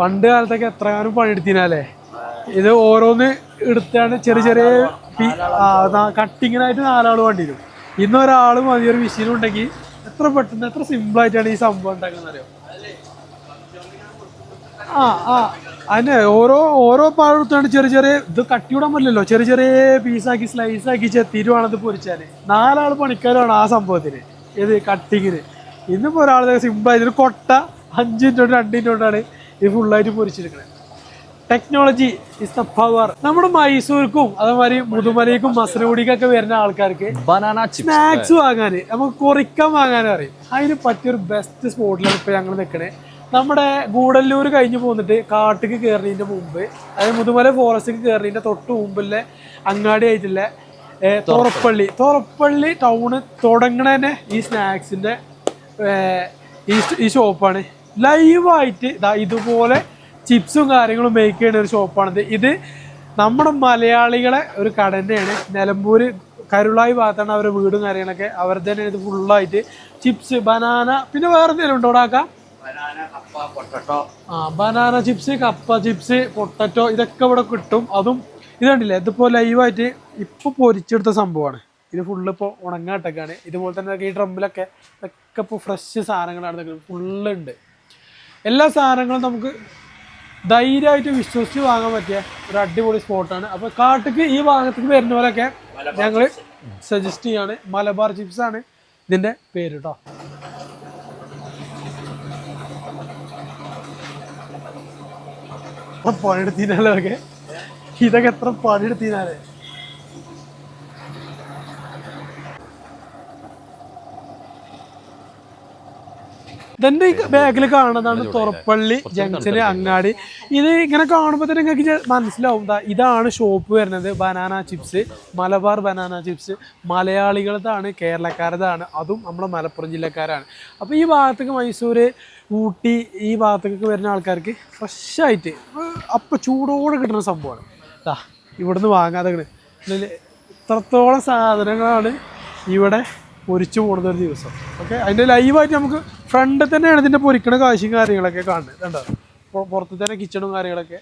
പണ്ട് കാലത്തൊക്കെ എത്ര കാലം പണിയെടുത്തിനാലേ? ഇത് ഓരോന്ന് എടുത്താണ് ചെറിയ ചെറിയ കട്ടിങ്ങിനായിട്ട് നാലാൾ വേണ്ടി വരും ഇന്ന് ഒരാൾ മതി ഒരു മെഷീൻ ഉണ്ടെങ്കിൽ എത്ര പെട്ടെന്ന് എത്ര സിമ്പിൾ ആയിട്ടാണ് ഈ സംഭവം ഉണ്ടാക്കുന്നത് അറിയോ ആ ആ അതിന് ഓരോ ഓരോ പാടത്താണ് ചെറിയ ചെറിയ ഇത് കട്ടിവിടാൻ പറ്റില്ലല്ലോ. ചെറിയ ചെറിയ പീസാക്കി സ്ലൈസ് ആക്കി ചെത്തിയിട്ട് വേണം ഇത് പൊരിച്ചാൽ നാലാൾ പണിക്കാരാണ് ആ സംഭവത്തിന് ഇത് കട്ടിങ്ങിന് ഇന്നിപ്പോൾ ഒരാൾ സിമ്പിൾ ആയിട്ട് കൊട്ട അഞ്ചിന്റെ രണ്ട് കൊണ്ടാണ് ഇത് ഫുള്ളായിട്ട് പൊരിച്ചെടുക്കുന്നത് ടെക്നോളജി ഇസ് ദ പവർ നമ്മുടെ മൈസൂർക്കും അതേമാതിരി മുതുമലയ്ക്കും മസനഗുടിക്കൊക്കെ വരുന്ന ആൾക്കാർക്ക് ബനാന സ്നാക്സ് വാങ്ങാൻ നമുക്ക് കുറിക്കാൻ വാങ്ങാനും അറിയും. അതിന് പറ്റിയൊരു ബെസ്റ്റ് സ്പോട്ടിലാണ് ഇപ്പൊ ഞങ്ങൾ നിൽക്കണേ നമ്മുടെ ഗൂഡല്ലൂർ കഴിഞ്ഞ് പോന്നിട്ട് കാട്ടിക്ക് കയറുന്നതിന്റെ മുമ്പ് അതായത് മുതുമല ഫോറസ്റ്റിക്ക് കയറുന്നതിന്റെ തൊട്ട് മുമ്പിലെ അങ്ങാടി ആയിട്ടുള്ള തോറപ്പള്ളി. തോറപ്പള്ളി ടൗണ് തുടങ്ങണേ ഈ സ്നാക്സിന്റെ ഈ ഈ ഷോപ്പാണ് ലൈവായിട്ട് ഇതാ ഇതുപോലെ ചിപ്സും കാര്യങ്ങളും മേക്ക് ചെയ്യുന്ന ഒരു ഷോപ്പാണിത് ഇത് നമ്മുടെ മലയാളികളെ ഒരു കട തന്നെയാണ്. നിലമ്പൂർ കരുളായി ഭാഗത്താണ് അവരുടെ വീടും കാര്യങ്ങളൊക്കെ. അവർ തന്നെ ഇത് ഫുള്ളായിട്ട് ചിപ്സ് ബനാന പിന്നെ വേറെ എന്തെങ്കിലും ഉണ്ടോ? ഉണ്ടാക്കാം ആ ബനാന ചിപ്സ് കപ്പ ചിപ്സ് പൊട്ടറ്റോ ഇതൊക്കെ ഇവിടെ കിട്ടും. അതും ഇത് കണ്ടില്ലേ? ഇതിപ്പോ ലൈവായിട്ട് ഇപ്പോൾ പൊരിച്ചെടുത്ത സംഭവമാണ്. ഇത് ഫുള്ള് ഇപ്പോൾ ഉണങ്ങാട്ടൊക്കെയാണ് ഇതുപോലെ തന്നെ ഈ ഡ്രമ്മിലൊക്കെ ഇതൊക്കെ ഇപ്പോൾ ഫ്രഷ് സാധനങ്ങളാണ് ഫുള്ള് ഉണ്ട് എല്ലാ സാധനങ്ങളും നമുക്ക് ധൈര്യമായിട്ട് വിശ്വസിച്ച് വാങ്ങാൻ പറ്റിയ ഒരു അടിപൊളി സ്പോട്ടാണ്. അപ്പോൾ കാട്ടിക്ക് ഈ ഭാഗത്തേക്ക് വരുന്നവരൊക്കെ ഞങ്ങൾ സജസ്റ്റ് ചെയ്യാണ്. മലബാർ ചിപ്സ് ആണ് ഇതിന്റെ പേര് കേട്ടോ പണിയെടുത്തിനാലൊക്കെ ഇതൊക്കെ എത്ര പണിയെടുത്തിനാലേ ഇതെന്റെ ബാഗിൽ കാണുന്നതാണ് തുറപ്പള്ളി ജംഗ്ഷന് അങ്ങാടി. ഇത് ഇങ്ങനെ കാണുമ്പോൾ തന്നെ നിങ്ങൾക്ക് മനസ്സിലാവും. ഇതാണ് ഷോപ്പ് വരുന്നത്. Banana chips Malabar banana chips. മലയാളികളതാണ് കേരളക്കാരതാണ് അതും നമ്മുടെ മലപ്പുറം ജില്ലക്കാരാണ്. അപ്പോൾ ഈ ഭാഗത്തേക്ക് മൈസൂർ ഊട്ടി ഈ ഭാഗത്തേക്ക് വരുന്ന ആൾക്കാർക്ക് ഫ്രഷ് ആയിട്ട് അപ്പം ചൂടോടെ കിട്ടുന്ന സംഭവമാണ്. ദാ ഇവിടുന്ന് വാങ്ങാതെ ഇത്രത്തോളം സാധനങ്ങളാണ് ഇവിടെ പൊരിച്ചു പോകുന്ന ഒരു ദിവസം. ഓക്കെ? അതിന്റെ ലൈവായിട്ട് നമുക്ക് ഫ്രണ്ടിൽ തന്നെയാണ് ഇതിന്റെ പൊരിക്കണ കാശും കാര്യങ്ങളൊക്കെ കാണുന്നത്. കണ്ടോ? പുറത്ത് തന്നെ കിച്ചണും കാര്യങ്ങളൊക്കെ.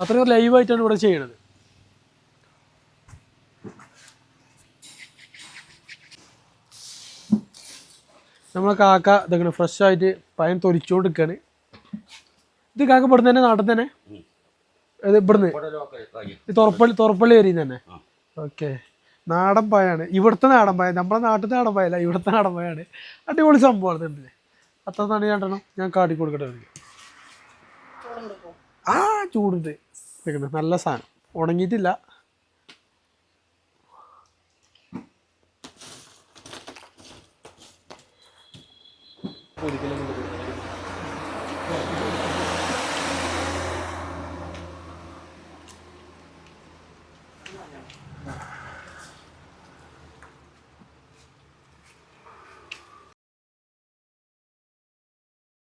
അത്രയും ലൈവായിട്ടാണ് ഇവിടെ ചെയ്യണത്. നമ്മളെ കാക്ക ഇതൊക്കെ ഫ്രഷ് ആയിട്ട് പയൻ തൊലിച്ചുകൊണ്ട് നിൽക്കുകയാണ് ഇത് കാക്ക ഇവിടുന്ന് തന്നെ നാട്ടിൽ തന്നെ? ഇത് ഇവിടുന്ന്? തുറപ്പള്ളി തുറപ്പള്ളി വരെയും തന്നെ? ഓക്കെ നാടൻ പായാണ്. ഇവിടുത്തെ നാടൻ പായ നമ്മുടെ നാട്ടിൽ നാടൻ പായല്ല ഇവിടുത്തെ നാടൻ പായാണ്. അടിപൊളി സംഭവമാണ് തന്നെ അത്ര തന്നെ രണ്ടെണ്ണം ഞാൻ കാട്ടി കൊടുക്കട്ടെ ആ ചൂടുണ്ട്. നിൽക്കുന്നത് നല്ല സാധനം. ഉണങ്ങിയിട്ടില്ല. Yeah.